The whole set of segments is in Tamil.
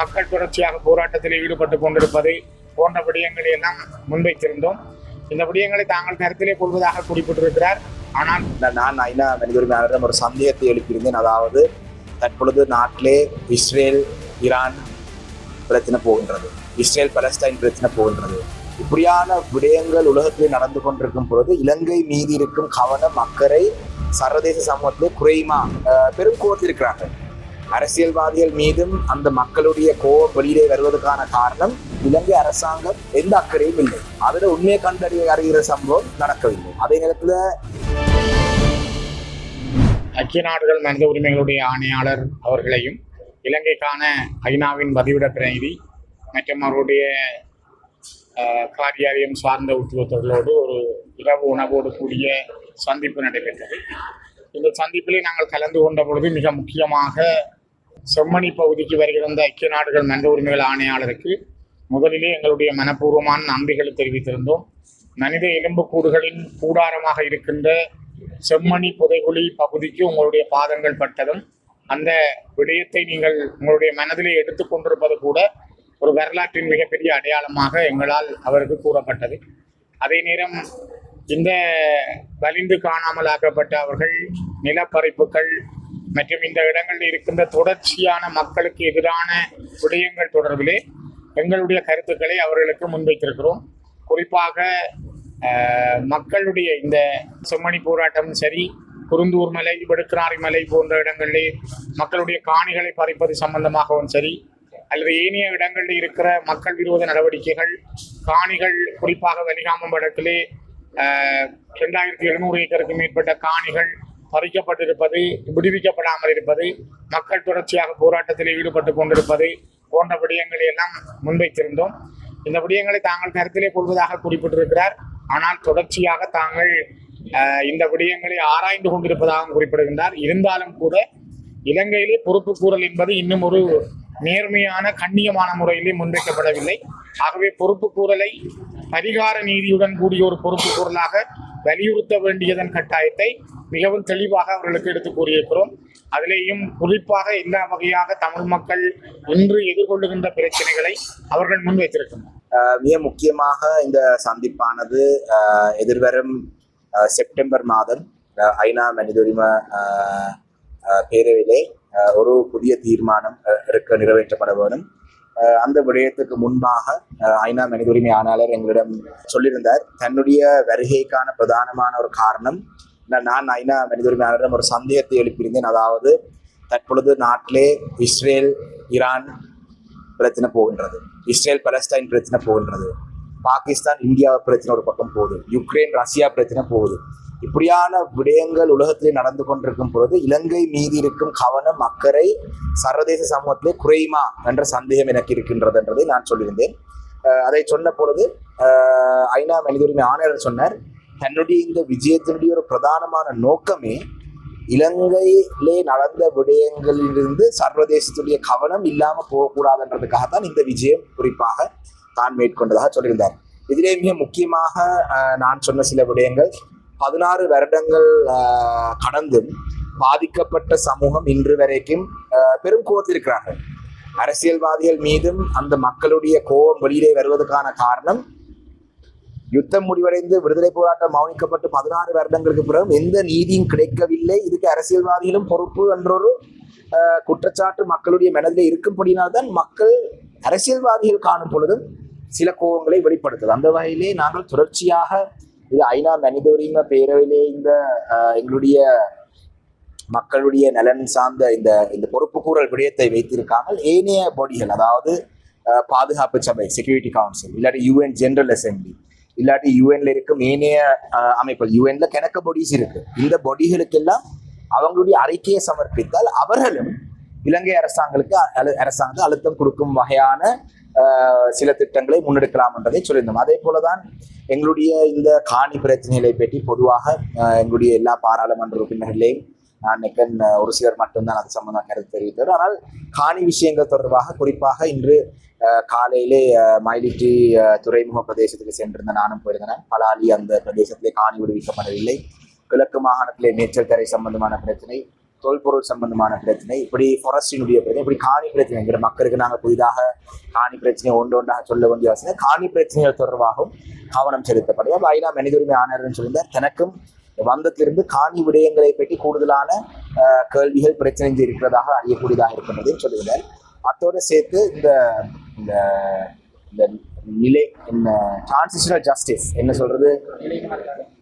மக்கள் தொடர்ச்சியாக போராட்டத்தில் ஈடுபட்டு கொண்டிருப்பதை போன்ற விடயங்களை எல்லாம் முன்வைத்திருந்தோம். இந்த விடயங்களை தாங்கள் கருத்திலே கொள்வதாக குறிப்பிட்டிருக்கிறார். ஆனால் நான் ஐநா மனித உரிமையாளரிடம் ஒரு சந்தேகத்தை எழுப்பியிருந்தேன். அதாவது தற்பொழுது நாட்டிலே இஸ்ரேல் ஈரான் பிரச்சனை போகின்றது. இஸ்ரேல் பலஸ்டைன் பிரச்சனை போகின்றது. இப்படியான விடயங்கள் உலகத்திலே நடந்து கொண்டிருக்கும் பொழுது இலங்கை மீதி இருக்கும் கவனம் அக்கறை சர்வதேச சமூகத்திலே குறையுமா? அஹ் பெரும் கோர்த்திருக்கிறார்கள் அரசியல்வாதிகள் மீதும் அந்த மக்களுடைய கோபம் வெளியிலே வருவதற்கான காரணம் இலங்கை அரசாங்கம் எந்த அக்கறையும் இல்லை. அதில் உண்மையை கண்டறிய அறிகிற சம்பவம் நடக்கவில்லை. அதே நேரத்தில் ஐக்கிய நாடுகள் மனித உரிமைகளுடைய ஆணையாளர் அவர்களையும் இலங்கைக்கான ஐநாவின் பதிவிட பிரதிநிதி மற்றும் அவருடைய காரியாலயம் சார்ந்த உத்தியோகத்தர்களோடு ஒரு இரவு உணவோடு கூடிய சந்திப்பு நடைபெற்றது. இந்த சந்திப்பிலே நாங்கள் கலந்து கொண்ட பொழுது மிக முக்கியமாக செம்மணி பகுதிக்கு வருகிறந்த ஐக்கிய நாடுகள் மனித உரிமைகள் ஆணையாளருக்கு முதலிலே எங்களுடைய மனப்பூர்வமான நன்றிகளை தெரிவித்திருந்தோம். மனித எலும்புக்கூடுகளின் கூடாரமாக இருக்கின்ற செம்மணி புதைகுழி பகுதிக்கு உங்களுடைய பாதங்கள் பட்டதும் அந்த விடயத்தை நீங்கள் உங்களுடைய மனதிலே எடுத்துக்கொண்டிருப்பது கூட ஒரு வரலாற்றின் மிகப்பெரிய அடையாளமாக எங்களால் அவருக்கு கூறப்பட்டது. அதே நேரம் இந்த வலிந்து காணாமல் ஆக்கப்பட்ட அவர்கள் நிலப்பறிப்புகள் மற்றும் இந்த இடங்களில் இருக்கின்ற தொடர்ச்சியான மக்களுக்கு எதிரான விடயங்கள் தொடர்பிலே எங்களுடைய கருத்துக்களை அவர்களுக்கு முன்வைத்திருக்கிறோம். குறிப்பாக மக்களுடைய இந்த செம்மணி போராட்டம் சரி குருந்தூர் மலை வெடுக்கனாரி மலை போன்ற இடங்களிலே மக்களுடைய காணிகளை பறிப்பது சம்பந்தமாகவும் சரி அல்லது ஏனைய இடங்களில் இருக்கிற மக்கள் விரோத நடவடிக்கைகள் காணிகள் குறிப்பாக வலிகாமம் வடக்கிலே ரெண்டாயிரத்தி எழுநூறு ஏக்கருக்கு மேற்பட்ட காணிகள் பறிக்கப்பட்டிருப்பது விடுவிக்கப்படாமல் இருப்பது மக்கள் தொடர்ச்சியாக போராட்டத்தில் ஈடுபட்டு கொண்டிருப்பது போன்ற விடயங்களை எல்லாம் முன்வைத்திருந்தோம். இந்த விடயங்களை தாங்கள் கருத்திலே கொள்வதாக குறிப்பிட்டிருக்கிறார். ஆனால் தொடர்ச்சியாக தாங்கள் இந்த விடயங்களை ஆராய்ந்து கொண்டிருப்பதாகவும் குறிப்பிடுகின்றார். இருந்தாலும் கூட இலங்கையிலே பொறுப்பு கூறல் என்பது இன்னும் ஒரு நேர்மையான கண்ணியமான முறையிலே முன்வைக்கப்படவில்லை. ஆகவே பொறுப்பு கூறலை பரிகார நீதியுடன் கூடிய ஒரு பொறுப்பு கூறலாக வலியுறுத்த வேண்டியதன் கட்டாயத்தை மிகவும் தெளிவாக அவர்களுக்கு எடுத்து கூறியிருக்கிறோம். அதிலேயும் குறிப்பாக எல்லா வகையாக தமிழ் மக்கள் இன்று எதிர்கொள்ளுகின்ற பிரச்சனைகளை அவர்கள் முன்வைத்திருக்கின்றனர். அஹ் மிக முக்கியமாக இந்த சந்திப்பானது எதிர்வரும் செப்டம்பர் மாதம் ஐநா மனித உரிமை பேரவையிலே ஒரு புதிய தீர்மானம் அஹ், இருக்க நிறைவேற்றப்பட வேணும் அந்த விடயத்துக்கு முன்பாக ஐநா மனித உரிமை ஆணையாளர் எங்களிடம் சொல்லியிருந்தார். தன்னுடைய வருகைக்கான பிரதானமான ஒரு காரணம் நான் நான் ஐநா மனித உரிமை ஒரு சந்தேகத்தை எழுப்பியிருந்தேன். அதாவது தற்பொழுது நாட்டிலே இஸ்ரேல் ஈரான் பிரச்சனை போகின்றது. இஸ்ரேல் பலஸ்டைன் பிரச்சனை போகின்றது. பாகிஸ்தான் இந்தியா பிரச்சனை ஒரு பக்கம் போகுது. யுக்ரைன் ரஷ்யா பிரச்சனை போகுது. இப்படியான விடயங்கள் உலகத்திலே நடந்து கொண்டிருக்கும் பொழுது இலங்கை மீது இருக்கும் கவனம் அக்கறை சர்வதேச சமூகத்திலே குறையுமா என்ற சந்தேகம் எனக்கு இருக்கின்றது என்றதை நான் சொல்லியிருந்தேன். அதை சொன்ன பொழுது ஐநா மனித உரிமை ஆணையர் சொன்னார் தன்னுடைய இந்த விஜயத்தினுடைய ஒரு பிரதானமான நோக்கமே இலங்கையிலே நடந்த விடயங்களிலிருந்து சர்வதேசத்துடைய கவனம் இல்லாம போகக்கூடாதுன்றதுக்காகத்தான் இந்த விஜயம் குறிப்பாக தான் மேற்கொண்டதாக சொல்லியிருந்தார். இதிலே மிக முக்கியமாக நான் சொன்ன சில விடயங்கள். பதினாறு வருடங்கள் கடந்தும் பாதிக்கப்பட்ட சமூகம் இன்று வரைக்கும் பெரும் கோபத்தில் இருக்கிறார்கள். அரசியல்வாதிகள் மீதும் அந்த மக்களுடைய கோபம் வெளியிலே வருவதற்கான காரணம் யுத்தம் முடிவடைந்து விடுதலை போராட்டம் மௌனிக்கப்பட்டு பதினாறு வருடங்களுக்கு பிறகு எந்த நீதியும் கிடைக்கவில்லை. இதுக்கு அரசியல்வாதிகளும் பொறுப்பு என்றொரு குற்றச்சாட்டு மக்களுடைய மனதில் இருக்கும்படினால்தான் மக்கள் அரசியல்வாதிகள் காணும் பொழுதும் சில கோபங்களை வெளிப்படுத்துது. அந்த வகையிலே நாங்கள் தொடர்ச்சியாக இது ஐநா மனித உரிமை பேரவையிலே இந்த எங்களுடைய மக்களுடைய நலன் சார்ந்த இந்த இந்த பொறுப்புக்கூறல் விடயத்தை வைத்திருக்காமல் ஏனைய பாடிகள் அதாவது பாதுகாப்பு சபை செக்யூரிட்டி கவுன்சில் இல்லாட்டி யூஎன் ஜெனரல் அசம்பிளி இல்லாட்டி யூஎன்ல இருக்கும் ஏனைய அமைப்புகள் யூஎன்ல கணக்க பாடிஸ் இருக்கு. இந்த பாடிகளுக்கெல்லாம் அவங்களுடைய அறிக்கையை சமர்ப்பித்தால் அவர்களும் இலங்கை அரசாங்கங்களுக்கு அழு- அரசாங்கம் அழுத்தம் கொடுக்கும் வகையான சில திட்டங்களை முன்னெடுக்கலாம் என்றதை சொல்லியிருந்தோம். அதே போலதான் எங்களுடைய இந்த காணி பிரச்சனைகளை பற்றி பொதுவாக எங்களுடைய எல்லா பாராளுமன்ற உறுப்பினர்களையும் நான் ஒரு சிலர் மட்டும்தான் அது சம்பந்தமாக கருத்து தெரிவித்தார். ஆனால் காணி விஷயங்கள் தொடர்பாக குறிப்பாக இன்று காலையிலே மயிலிட்டி துறைமுக பிரதேசத்துக்கு சென்றிருந்த நானும் போயிருந்தேன். பலாலி அந்த பிரதேசத்திலே காணி விடுவிக்கப்படவில்லை. கிழக்கு மாகாணத்திலே மேய்ச்சல் தரை சம்பந்தமான பிரச்சனை தொல்பொருள் சம்பந்தமான பிரச்சனை இப்படி ஃபாரஸ்டினுடைய பிரச்சனை இப்படி காணி பிரச்சனை. எங்கிற மக்களுக்கு நாங்கள் புதிதாக காணி பிரச்சனை ஒன்று ஒன்றாக சொல்ல வேண்டிய அவசியம் காணி பிரச்சனைகள் தொடர்பாகவும் கவனம் செலுத்தப்படும். ஐநா மனித உரிமை ஆணையர்னு சொல்லியிருந்தார். தனக்கும் வந்தத்திலிருந்து காணி விடயங்களை பற்றி கூடுதலான கேள்விகள் பிரச்சனை இருக்கிறதாக அறியக்கூடியதாக இருக்கின்றது சொல்லுகிறார் அத்தோடு சேர்த்து இந்த இந்த இந்த நிலை என்ன டிரான்சிஷனல் ஜஸ்டிஸ் என்ன சொல்றது?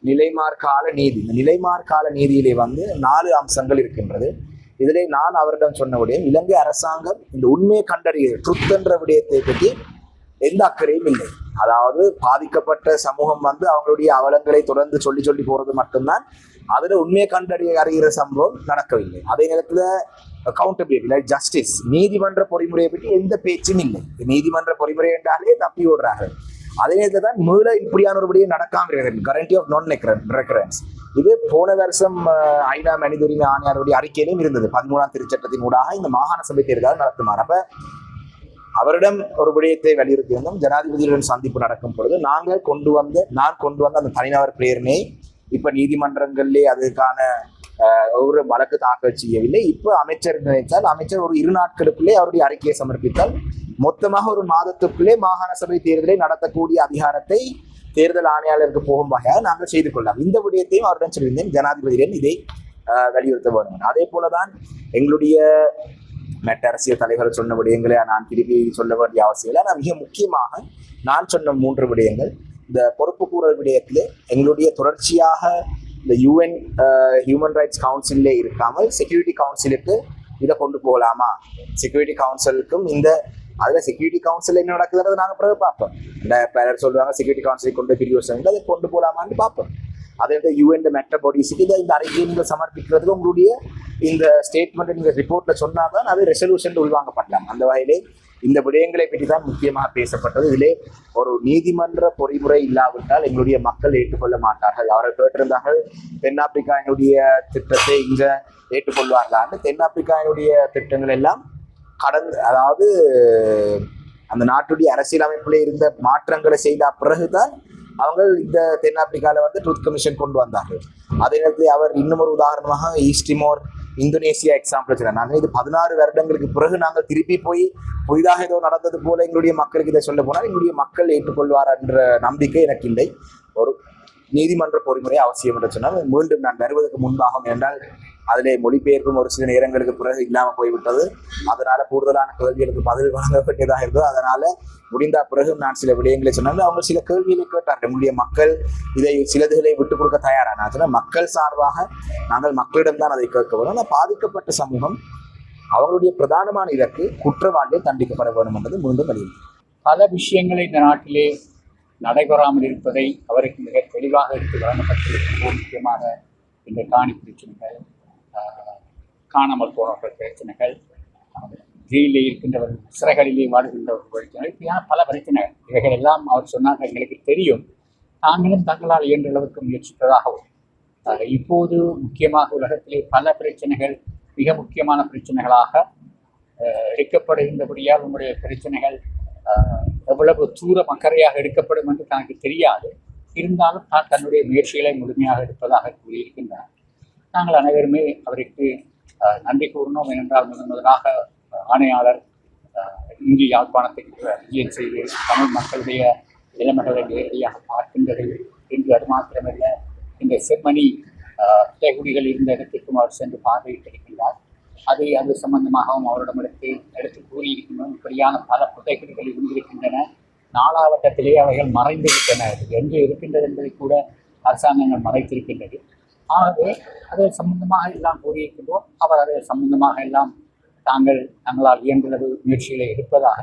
நிலைமார்கால நீதி. இந்த நிலைமார்கால நீதியிலே வந்து நாலு அம்சங்கள் இருக்கின்றது. இதிலே நான் அவரிடம் சொன்ன விடயம் இலங்கை அரசாங்கம் இந்த உண்மையை கண்டறிய ட்ருத் என்ற விடயத்தை பற்றி எந்த அக்கறையும் இல்லை. அதாவது பாதிக்கப்பட்ட சமூகம் வந்து அவங்களுடைய அவலங்களை தொடர்ந்து சொல்லி சொல்லி போறது மட்டும்தான். அதுல உண்மையை கண்டறிய அறிகிற சம்பவம் நடக்கவில்லை. அதே நேரத்துல அக்கௌண்டபிலிட்டி லைக் ஜஸ்டிஸ் நீதிமன்ற பொறிமுறையை பற்றி எந்த பேச்சும் இல்லை. நீதிமன்ற பொறிமுறை என்றாலே தப்பி ஓடுறார்கள் அதே நேரத்தில் தான் மீள இப்படியான ஒரு விடயம் நடக்காம இருக்கிறது. கரண்டி ஆஃப் நான் ரெக்கரன்ஸ் இது போன வருஷம் ஐநா மனித உரிமை ஆணையாருடைய அறிக்கையிலும் இருந்தது. பதிமூணாம் திருச்சட்டத்தின் ஊடாக இந்த மாகாண சபை தேர்தல் நடத்துமாறு. அப்ப அவரிடம் ஒரு விடயத்தை வலியுறுத்தி இருந்தோம் ஜனாதிபதியுடன் சந்திப்பு நடக்கும் பொழுது நாங்கள் கொண்டு வந்த நான் கொண்டு வந்த அந்த தனிநபர் பிரேரணை இப்ப நீதிமன்றங்களிலே அதுக்கான ஒரு வழக்கு தாக்கல் செய்யவில்லை. இப்போ அமைச்சர் நினைத்தால் அமைச்சர் ஒரு இரு நாட்களுக்குள்ளே அவருடைய அறிக்கையை சமர்ப்பித்தால் மொத்தமாக ஒரு மாதத்துக்குள்ளே மாகாண சபை தேர்தலை நடத்தக்கூடிய அதிகாரத்தை தேர்தல் ஆணையாளருக்கு போகும் வகையாக நாங்கள் செய்து கொள்ளலாம். இந்த விடயத்தையும் அவருடன் சொல்லியிருந்தேன். ஜனாதிபதியிடம் இதை வலியுறுத்த வேண்டும். அதே போலதான் எங்களுடைய மற்ற அரசியல் தலைவர் சொன்ன விடயங்களை நான் திருப்பி சொல்ல வேண்டிய அவசியம் இல்லை. ஆனால் மிக முக்கியமாக நான் சொன்ன மூன்று விடயங்கள் இந்த பொறுப்பு கூறல் விடயத்திலே எங்களுடைய தொடர்ச்சியாக இந்த யூஎன் ஹியூமன் ரைட்ஸ் கவுன்சிலே இருக்காமல் செக்யூரிட்டி கவுன்சிலுக்கு இதை கொண்டு போகலாமா? செக்யூரிட்டி கவுன்சிலுக்கும் இந்த அதில் செக்யூரிட்டி கவுன்சில் என்ன நடக்குதுன்றது நாங்கள் பிறகு பார்ப்போம். இந்த பேரர் சொல்லுவாங்க செக்யூரிட்டி கவுன்சிலை கொண்டு பிரிவு வச்சாங்க அதை கொண்டு போகலாமான்னு பார்ப்போம். அதே வந்து யூஎன் மெட்ட பாடிஸுக்கு இதை இந்த அறிக்கையை நீங்கள் சமர்ப்பிக்கிறதுக்கு உங்களுடைய இந்த ஸ்டேட்மெண்ட் நீங்கள் ரிப்போர்ட்டில் சொன்னால் தான் அது ரெசல்யூஷன் உள்வாங்கப்படலாம். அந்த வகையிலே இந்த விடயங்களை பற்றி தான் முக்கியமாக பேசப்பட்டது. இதிலே ஒரு நீதிமன்ற பொறிமுறை இல்லாவிட்டால் எங்களுடைய மக்கள் ஏற்றுக்கொள்ள மாட்டார்கள். அவர்கள் கேட்டிருந்தார்கள் தென்னாப்பிரிக்காவினுடைய திட்டத்தை இங்க ஏற்றுக்கொள்வார்களான்னு. தென்னாப்பிரிக்காவினுடைய திட்டங்கள் எல்லாம் கடந்து அதாவது அந்த நாட்டுடைய அரசியலமைப்பில் இருந்த மாற்றங்களை செய்த பிறகுதான் அவங்க இந்த தென்னாப்பிரிக்காவில் வந்து ட்ரூத் கமிஷன் கொண்டு வந்தார்கள். அதே நேரத்தில் அவர் இன்னும் ஒரு உதாரணமாக ஈஸ்டிமோர் இந்தோனேசியா எக்ஸாம்பிள் வச்சுருக்காங்க. நாங்கள் இது பதினாறு வருடங்களுக்கு பிறகு நாங்கள் திருப்பி போய் புதிதாக ஏதோ நடந்தது போல எங்களுடைய மக்களுக்கு இதை சொல்ல போனால் எங்களுடைய மக்கள் ஏற்றுக்கொள்வார் என்ற நம்பிக்கை எனக்கு இல்லை. ஒரு நீதிமன்ற பொறிமுறை அவசியம் என்று சொன்னால் மீண்டும் நான் வருவதற்கு முன்பாகும் என்றால் அதிலே மொழிபெயர்ப்பும் ஒரு சில நேரங்களுக்கு பிறகு இல்லாமல் போய்விட்டது. அதனால கூடுதலான கேள்விகளுக்கு பதில் வழங்க வேண்டியதாக இருந்தது. அதனால முடிந்த பிறகு நான் சில விடயங்களை சொன்னாலும் அவங்க சில கேள்விகளை கேட்டார் நம்முடைய மக்கள் இதை சிலதுகளை விட்டுக் கொடுக்க தயாரா? நான் மக்கள் சார்பாக நாங்கள் மக்களிடம்தான் அதை கேட்க வேணும் ஆனால் பாதிக்கப்பட்ட சமூகம் அவர்களுடைய பிரதானமான இலக்கு குற்றவாளியை தண்டிக்கப்பட வேண்டும் என்பது மீண்டும் வலியுறுத்தி. பல விஷயங்கள் இந்த நாட்டிலே நடைபெறாமல் இருப்பதை அவருக்கு மிக தெளிவாக எடுத்து வழங்கப்பட்டிருக்கும் முக்கியமாக இந்த காணி பிரச்சனைகள் காணாமல் போனவர்கள் பிரச்சனைகள் ஜெயிலே இருக்கின்றவர்கள் சிறைகளிலே வாடுகின்றவர்கள் பிரச்சனைகள் இப்படியான பல பிரச்சனைகள். இவைகள் எல்லாம் அவர் சொன்னாங்க எங்களுக்கு தெரியும். தாங்களும் தங்களால் இயன்ற அளவுக்கு முயற்சிப்பதாகவும் இப்போது முக்கியமாக உலகத்திலே பல பிரச்சனைகள் மிக முக்கியமான பிரச்சனைகளாக எடுக்கப்படுகின்றபடியால் உங்களுடைய பிரச்சனைகள் எவ்வளவு தூரம் அக்கறையாக எடுக்கப்படும் என்று தனக்கு தெரியாது. இருந்தாலும் தான் தன்னுடைய முயற்சிகளை முழுமையாக எடுப்பதாக கூறியிருக்கின்றார். நாங்கள் அனைவருமே அவருக்கு நன்றி கூறணும் ஏனென்றால் முதன் முதலாக ஆணையாளர் இந்திய யாழ்ப்பாணத்திற்கு விஜயம் செய்து தமிழ் மக்களுடைய நிலைமைகளை நேரடியாக பார்க்கின்றது என்று அது மாத்திரமல்ல இந்த செம்மணி ஆஹ், இருந்த இடத்திற்கும் அவர் சென்று பார்வையிட்டிருக்கின்றார். அதை அது சம்பந்தமாகவும் அவரிடம் எடுத்து எடுத்து கூறியிருக்கின்றோம். இப்படியான பல புதைகுடிகள் இருந்திருக்கின்றன. நாலாவட்டத்திலே அவைகள் மறைந்து விட்டன எங்கே இருக்கின்றது என்பதை கூட அரசாங்கங்கள் மறைத்திருக்கின்றது. ஆகவே அது சம்பந்தமாக எல்லாம் கூறியிருக்கின்றோம். அவர் அதை சம்பந்தமாக எல்லாம் தாங்கள் தங்களால் இயன்றளவு முயற்சிகளை எடுப்பதாக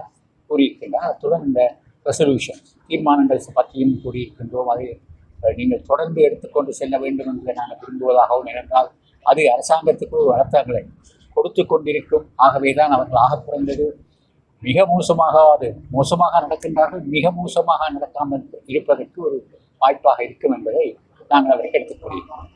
கூறியிருக்கின்றார். அத்துடன் இந்த ரெசல்யூஷன் தீர்மானங்கள் பற்றியும் கூறியிருக்கின்றோம். அதை நீங்கள் தொடர்ந்து எடுத்துக்கொண்டு செல்ல வேண்டும் என்று நாங்கள் விரும்புவதாகவும் இருந்தால் அது அரசாங்கத்துக்கு ஒரு அர்த்தங்களை கொடுத்து கொண்டிருக்கும். ஆகவே தான் அவர்கள் ஆக குறைந்தது மிக மோசமாக அது மோசமாக நடக்கின்றார்கள். மிக மோசமாக நடக்காமல் இருப்பதற்கு ஒரு வாய்ப்பாக இருக்கும் என்பதை நாங்கள் அவருக்கு எடுத்துக் கூறியிருக்கிறோம்.